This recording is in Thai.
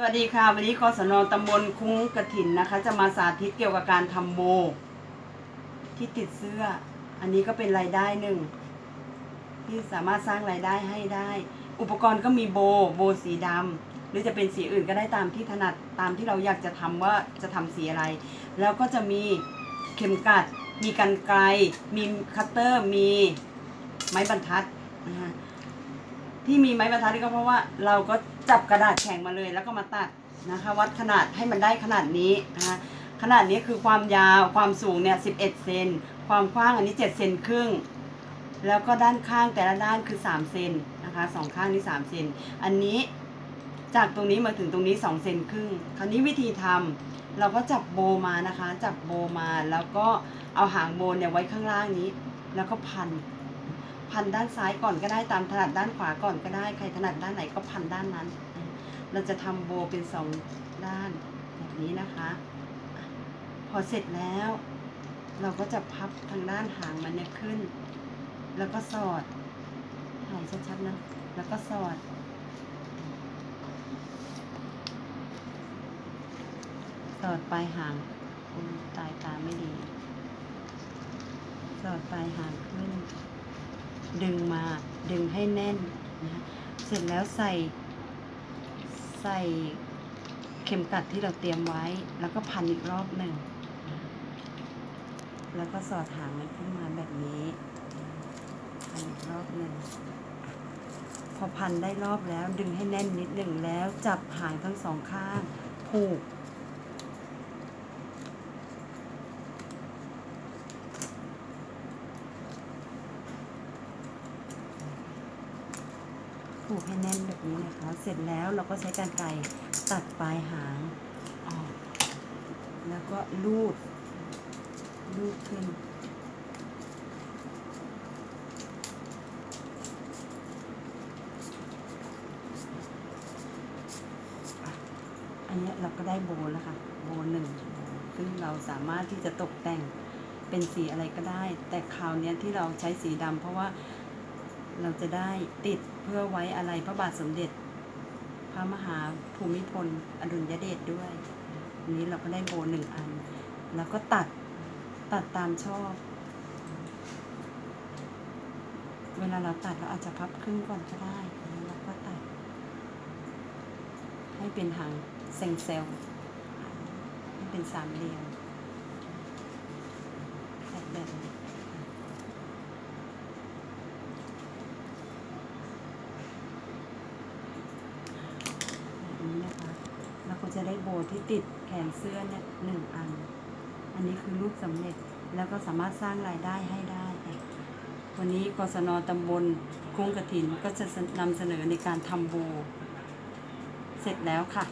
สวัสดีค่ะ วันนี้กศนตำบลคุ้งกระถินนะคะ จะมาสาธิตเกี่ยวกับการทำโบที่ติดเสื้อ อันนี้ก็เป็นรายได้หนึ่ง ที่สามารถสร้างรายได้ให้ได้ อุปกรณ์ก็มีโบ โบสีดำหรือจะเป็นสีอื่นก็ได้ตามที่ถนัดตามที่เราอยากจะทำว่าจะทำสีอะไร แล้วก็จะมีเข็มกัด มีกันไกล มีคัตเตอร์ มีไม้บรรทัดนะคะ ที่มีไม้บรรทัดนี่ก็เพราะว่าเราก็จับกระดาษแข็งมาเลย แล้วก็มาตัดนะคะ วัดขนาดให้มันได้ขนาดนี้นะคะขนาดนี้คือความยาวความสูงเนี่ย11เซนความกว้างอันนี้7เซนครึ่งแล้วก็ด้านข้างแต่ละด้านคือ3เซนนะคะสองข้างนี่3เซนอันนี้จากตรงนี้มาถึงตรงนี้2เซนครึ่งคราวนี้วิธีทำเราก็จับโบมานะคะ จับโบมาแล้วก็เอาหางโบเนี่ยไว้ข้างล่างนี้ แล้วก็พัน พันด้านซ้ายก่อนก็ได้ตามถนัดด้านขวาก่อนก็ได้ ใครถนัดด้านไหนก็พันด้านนั้น เราจะทำโบเป็นสองด้านแบบนี้นะคะ พอเสร็จแล้ว เราก็จะพับทางด้านหางมันเนี่ยขึ้น แล้วก็สอดถ่ายชัดๆนะ แล้วก็สอดสอดปลายหางตายตาไม่ดี สอดปลายหางขึ้น ดึงมาดึงให้แน่นนะเสร็จแล้วใส่ใส่เข็มกัดที่เราเตรียมไว้ แล้วก็พันอีกรอบหนึ่ง แล้วก็สอดหางมันขึ้นมาแบบนี้ พันอีกรอบหนึ่ง พอพันได้รอบแล้วดึงให้แน่นนิดหนึ่งแล้วจับหางทั้งสองข้างผูก ผูกให้แน่นแบบนี้นะคะ เสร็จแล้วเราก็ใช้กรรไกรตัดปลายหางออก แล้วก็ลูด ลูดขึ้น อันนี้เราก็ได้โบแล้วค่ะ โบหนึ่งซึ่งเราสามารถที่จะตกแต่งเป็นสีอะไรก็ได้ แต่คราวนี้ที่เราใช้สีดำเพราะว่า เราจะได้ติดเพื่อไว้อะไรพระบาทสมเด็จ พระมหาภูมิพล อดุลยเดชด้วยอันนี้เราก็ได้โบหนึ่งอัน แล้วก็ตัดตัดตามชอบ เวลาเราตัดเราอาจจะพับครึ่งก่อนก็ได้แล้วก็ตัด ให้เป็นหางเซงเซลให้เป็นสามเหลี่ยมแบบนี้นะคะเรา ก็จะได้โบที่ติดแขนเสื้อเนี่ยหนึ่งอัน อันนี้คือรูปสำเร็จแล้วก็สามารถสร้างรายได้ให้ได้วันนี้กศนตำบลคุ้งกระถินก็จะนำเสนอในการทำโบ เสร็จแล้วค่ะ